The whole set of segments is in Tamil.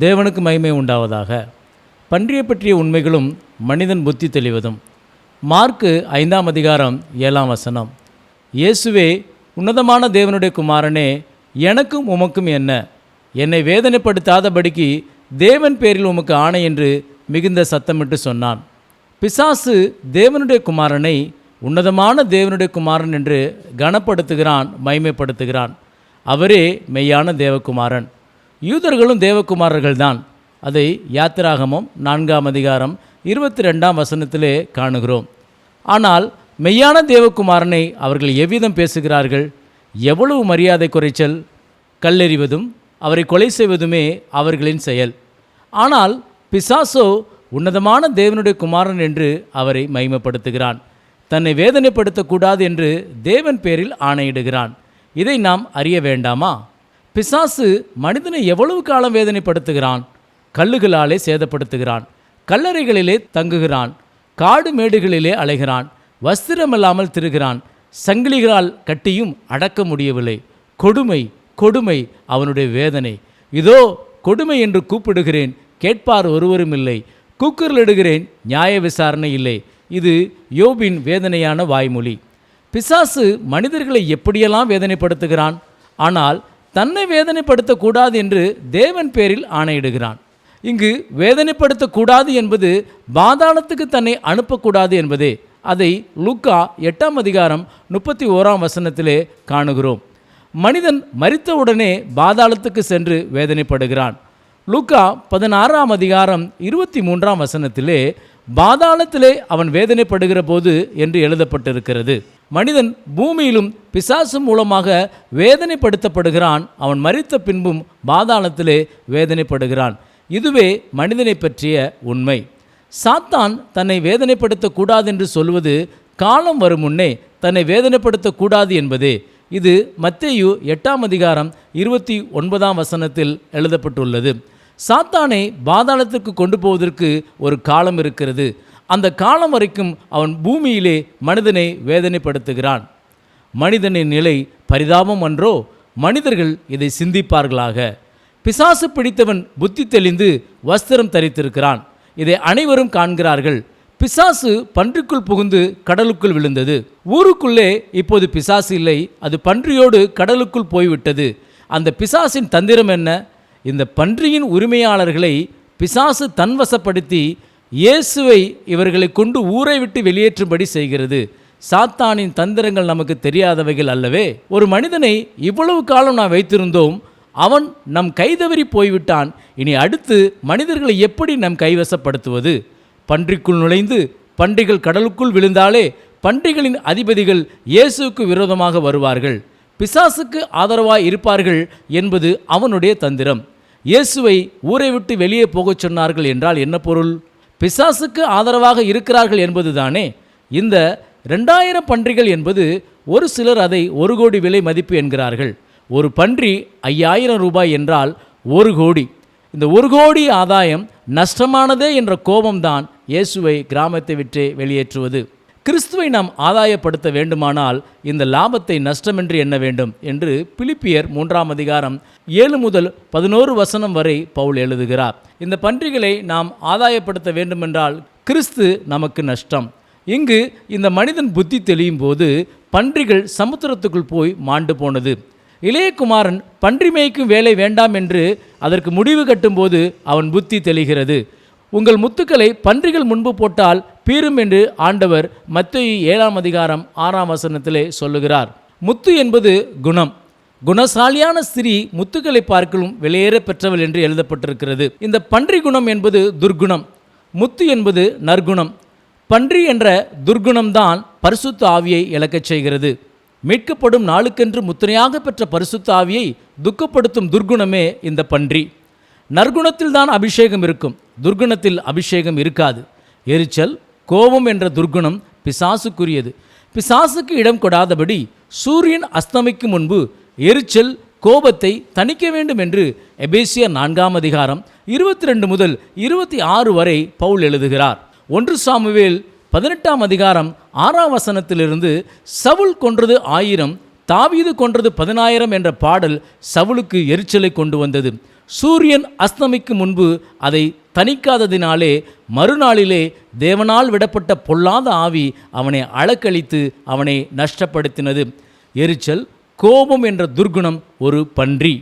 தேவனுக்கு மகிமை உண்டாவதாக. பன்றியை பற்றிய உண்மைகளும் மனிதன் புத்தி தெளிவதும். மார்க்கு ஐந்தாம் அதிகாரம் ஏழாம் வசனம். இயேசுவே உன்னதமான தேவனுடைய குமாரனே எனக்கும் உமக்கும் என்ன? என்னை வேதனைப்படுத்தாதபடிக்கு தேவன் பேரில் உமக்கு ஆணை என்று மிகுந்த சத்தமிட்டு சொன்னான். பிசாசு தேவனுடைய குமாரனை உன்னதமான தேவனுடைய குமாரன் என்று கனப்படுத்துகிறான் மைமைப்படுத்துகிறான் அவரே மெய்யான தேவகுமாரன். யூதர்களும் தேவகுமாரர்கள் தான் அதை யாத்திராகமம் நான்காம் அதிகாரம் இருபத்தி ரெண்டாம் வசனத்திலே காணுகிறோம். ஆனால் மெய்யான தேவகுமாரனை அவர்கள் எவ்விதம் பேசுகிறார்கள்? எவ்வளவு மரியாதை குறைச்சல்? கல்லெறிவதும் அவரை கொலை செய்வதுமே அவர்களின் செயல். ஆனால் பிசாசோ உன்னதமான தேவனுடைய குமாரன் என்று அவரை மைமப்படுத்துகிறான் தன்னை வேதனைப்படுத்தக்கூடாது என்று தேவன் பேரில் ஆணையிடுகிறான். இதை நாம் அறிய வேண்டாமா? பிசாசு மனிதனை எவ்வளவு காலம் வேதனைப்படுத்துகிறான்? கல்லுகளாலே சேதப்படுத்துகிறான். கல்லறைகளிலே தங்குகிறான். காடு மேடுகளிலே அலைகிறான். வஸ்திரமில்லாமல் திருகிறான். சங்கிலிகளால் கட்டியும் அடக்க முடியவில்லை. கொடுமை கொடுமை அவனுடைய வேதனை. இதோ கொடுமை என்று கூப்பிடுகிறேன். கேட்பார் ஒருவரும் இல்லை. கூக்குரலிடுகிறேன். நியாய விசாரணை இல்லை. இது யோபின் வேதனையான வாய்மொழி. பிசாசு மனிதர்களை எப்படியெல்லாம் வேதனைப்படுத்துகிறான்? ஆனால் தன்னை வேதனைப்படுத்தக்கூடாது என்று தேவன் பேரில் ஆணையிடுகிறான். இங்கு வேதனைப்படுத்தக்கூடாது என்பது பாதாளத்துக்கு தன்னை அனுப்பக்கூடாது என்பதே. அதை லுக்கா எட்டாம் அதிகாரம் முப்பத்தி ஓராம் வசனத்திலே காணுகிறோம். மனிதன் மறித்தவுடனே பாதாளத்துக்கு சென்று வேதனைப்படுகிறான். லூக்கா பதினாறாம் அதிகாரம் இருபத்தி மூன்றாம் வசனத்திலே பாதாளத்திலே அவன் வேதனைப்படுகிற போது என்று எழுதப்பட்டிருக்கிறது. மனிதன் பூமியிலும் பிசாசு மூலமாக வேதனைப்படுத்தப்படுகிறான். அவன் மறித்த பின்பும் பாதாளத்திலே வேதனைப்படுகிறான். இதுவே மனிதனை பற்றிய உண்மை. சாத்தான் தன்னை வேதனைப்படுத்தக்கூடாது என்று சொல்வது காலம் வரும் முன்னே தன்னை வேதனைப்படுத்தக்கூடாது என்பதே. இது மத்தேயு எட்டாம் அதிகாரம் இருபத்தி ஒன்பதாம் வசனத்தில் எழுதப்பட்டுள்ளது. சாத்தானை பாதாளத்திற்கு கொண்டு போவதற்கு ஒரு காலம் இருக்கிறது. அந்த காலம் வரைக்கும் அவன் பூமியிலே மனிதனை வேதனைப்படுத்துகிறான். மனிதனின் நிலை பரிதாபம் அன்றோ மனிதர்கள் இதை சிந்திப்பார்களாக. பிசாசு பிடித்தவன் புத்தி தெளிந்து வஸ்திரம் தரித்திருக்கிறான். இதை அனைவரும் காண்கிறார்கள். பிசாசு பன்றிக்குள் புகுந்து கடலுக்குள் விழுந்தது. ஊருக்குள்ளே இப்போது பிசாசு இல்லை. அது பன்றியோடு கடலுக்குள் போய்விட்டது. அந்த பிசாசின் தந்திரம் என்ன? இந்த பன்றியின் உரிமையாளர்களை பிசாசு தன்வசப்படுத்தி இயேசுவை இவர்களை கொண்டு ஊரை விட்டு வெளியேற்றும்படி செய்கிறது. சாத்தானின் தந்திரங்கள் நமக்கு தெரியாதவைகள் அல்லவே. ஒரு மனிதனை இவ்வளவு காலம் நாம் வைத்திருந்தோம் அவன் நம் கைதவறி போய்விட்டான். இனி அடுத்து மனிதர்களை எப்படி நம் கைவசப்படுத்துவது? பன்றிக்குள் நுழைந்து பன்றிகள் கடலுக்குள் விழுந்தாலே பன்றிகளின் அதிபதிகள் இயேசுவுக்கு விரோதமாக வருவார்கள். பிசாசுக்கு ஆதரவாய் இருப்பார்கள் என்பது அவனுடைய தந்திரம். இயேசுவை ஊரை விட்டு வெளியே போகச் சொன்னார்கள் என்றால் என்ன பொருள்? பிசாசுக்கு ஆதரவாக இருக்கிறார்கள் என்பதுதானே? இந்த ரெண்டாயிரம் பன்றிகள் என்பது ஒரு சிலர் அதை ஒரு கோடி விலை மதிப்பு என்கிறார்கள். ஒரு பன்றி ஐயாயிரம் ரூபாய் என்றால் ஒரு கோடி. இந்த ஒரு கோடி ஆதாயம் நஷ்டமானதே என்ற கோபம்தான் இயேசுவை கிராமத்தை விட்டு வெளியேற்றுவது. கிறிஸ்துவை நாம் ஆதாயப்படுத்த வேண்டுமானால் இந்த லாபத்தை நஷ்டமென்று எண்ண வேண்டும் என்று பிலிப்பியர் மூன்றாம் அதிகாரம் ஏழு முதல் பதினோரு வசனம் வரை பவுல் எழுதுகிறார். இந்த பன்றிகளை நாம் ஆதாயப்படுத்த வேண்டுமென்றால் கிறிஸ்து நமக்கு நஷ்டம். இங்கு இந்த மனிதன் புத்தி தெளியும் போது பன்றிகள் சமுத்திரத்துக்குள் போய் மாண்டு போனது. இளையகுமாரன் பன்றி மேய்க்கும் வேலை வேண்டாம் என்று அதற்கு முடிவு கட்டும்போது அவன் புத்தி தெளிகிறது. உங்கள் முத்துக்களை பன்றிகள் முன்பு போட்டால் பீரும் என்று ஆண்டவர் மத்திய ஏழாம் அதிகாரம் ஆறாம் வசனத்திலே சொல்லுகிறார். முத்து என்பது குணம். குணசாலியான ஸ்திரீ முத்துக்களை பார்க்கலும் வெளியேற பெற்றவள் என்று எழுதப்பட்டிருக்கிறது. இந்த பன்றி குணம் என்பது துர்குணம். முத்து என்பது நற்குணம். பன்றி என்ற துர்குணம்தான் பரிசுத்த ஆவியை இழக்கச் செய்கிறது. மீட்கப்படும் நாளுக்கென்று முத்திரையாக பெற்ற பரிசுத்த ஆவியை துக்கப்படுத்தும் துர்குணமே இந்த பன்றி. நற்குணத்தில் தான் அபிஷேகம் இருக்கும். துர்குணத்தில் அபிஷேகம் இருக்காது. எரிச்சல் கோபம் என்ற துர்க்குணம் பிசாசுக்குரியது. பிசாசுக்கு இடம் கொடாதபடி சூரியன் அஸ்தமிக்கும் முன்பு எரிச்சல் கோபத்தை தணிக்க வேண்டும் என்று எபேசிய நான்காம் அதிகாரம் இருபத்தி ரெண்டு முதல் இருபத்தி ஆறு வரை பவுல் எழுதுகிறார். ஒன்று சாமுவேல் பதினெட்டாம் அதிகாரம் ஆறாம் வசனத்திலிருந்து சவுல் கொன்றது ஆயிரம் தாவீது கொன்றது பதினாயிரம் என்ற பாடல் சவுலுக்கு எரிச்சலை கொண்டு வந்தது. சூரியன் அஸ்தமிக்கு முன்பு அதை தணிக்காததினாலே மறுநாளிலே தேவனால் விடப்பட்ட பொல்லாத ஆவி அவனை அளக்களித்து அவனை நஷ்டப்படுத்தினது. எரிச்சல் கோபம் என்ற துர்குணம் ஒரு பன்றி.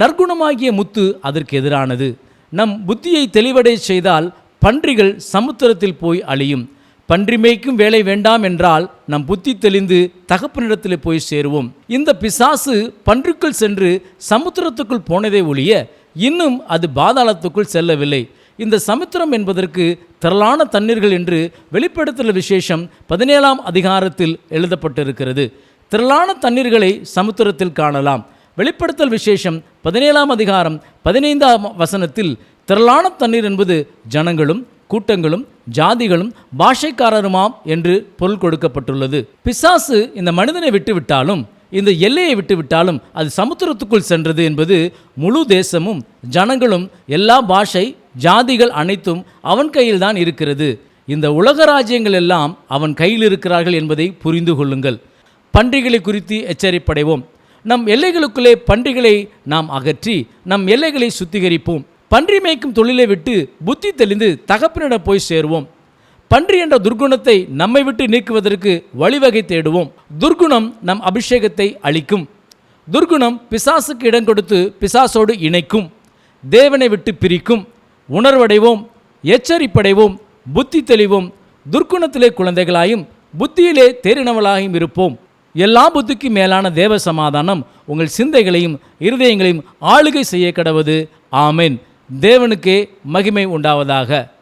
நற்குணமாகிய முத்து அதற்கு எதிரானது. நம் புத்தியை தெளிவடை செய்தால் பன்றிகள் சமுத்திரத்தில் போய் அழியும். பன்றி மேய்க்கும் வேலை வேண்டாம் என்றால் நம் புத்தி தெளிந்து தகப்பனிடத்தில் போய் சேருவோம். இந்த பிசாசு பன்றிக்குள் சென்று சமுத்திரத்துக்குள் போனதை ஒழிய இன்னும் அது பாதாளத்துக்குள் செல்லவில்லை. இந்த சமுத்திரம் என்பதற்கு திரளான தண்ணீர்கள் என்று வெளிப்படுத்தல் விசேஷம் பதினேழாம் அதிகாரத்தில் எழுதப்பட்டிருக்கிறது. திரளான தண்ணீர்களை சமுத்திரத்தில் காணலாம். வெளிப்படுத்தல் விசேஷம் பதினேழாம் அதிகாரம் பதினைந்தாம் வசனத்தில் திரளான தண்ணீர் என்பது ஜனங்களும் கூட்டங்களும் ஜாதிகளும் பாஷைக்காரருமாம் என்று பொருள் கொடுக்கப்பட்டுள்ளது. பிசாசு இந்த மனிதனை விட்டுவிட்டாலும் இந்த எல்லையை விட்டுவிட்டாலும் அது சமுத்திரத்துக்குள் சென்றது என்பது முழு தேசமும் ஜனங்களும் எல்லா பாஷை ஜாதிகள் அனைத்தும் அவன் கையில்தான் இருக்கிறது. இந்த உலக ராஜ்யங்கள் எல்லாம் அவன் கையில் இருக்கிறார்கள் என்பதை புரிந்து கொள்ளுங்கள். பன்றிகளை குறித்து எச்சரிப்படைவோம். நம் எல்லைகளுக்குள்ளே பன்றிகளை நாம் அகற்றி நம் எல்லைகளை சுத்திகரிப்போம். பன்றி மேய்க்கும் தொழிலை விட்டு புத்தி தெளிந்து தகப்பனிடம் போய் சேருவோம். பன்றி என்ற துர்குணத்தை நம்மை விட்டு நீக்குவதற்கு வழிவகை தேடுவோம். துர்குணம் நம் அபிஷேகத்தை அளிக்கும். துர்குணம் பிசாசுக்கு இடம் கொடுத்து பிசாசோடு இணைக்கும். தேவனை விட்டு பிரிக்கும். உணர்வடைவோம் எச்சரிப்படைவோம் புத்தி தெளிவோம். துர்க்குணத்திலே குழந்தைகளாயும் புத்தியிலே தேறினவளாயும் இருப்போம். எல்லா புத்திக்கும் மேலான தேவ சமாதானம் உங்கள் சிந்தைகளையும் இருதயங்களையும் ஆளுகை செய்ய கடவது. ஆமேன். தேவனுக்கே மகிமை உண்டாவதாக.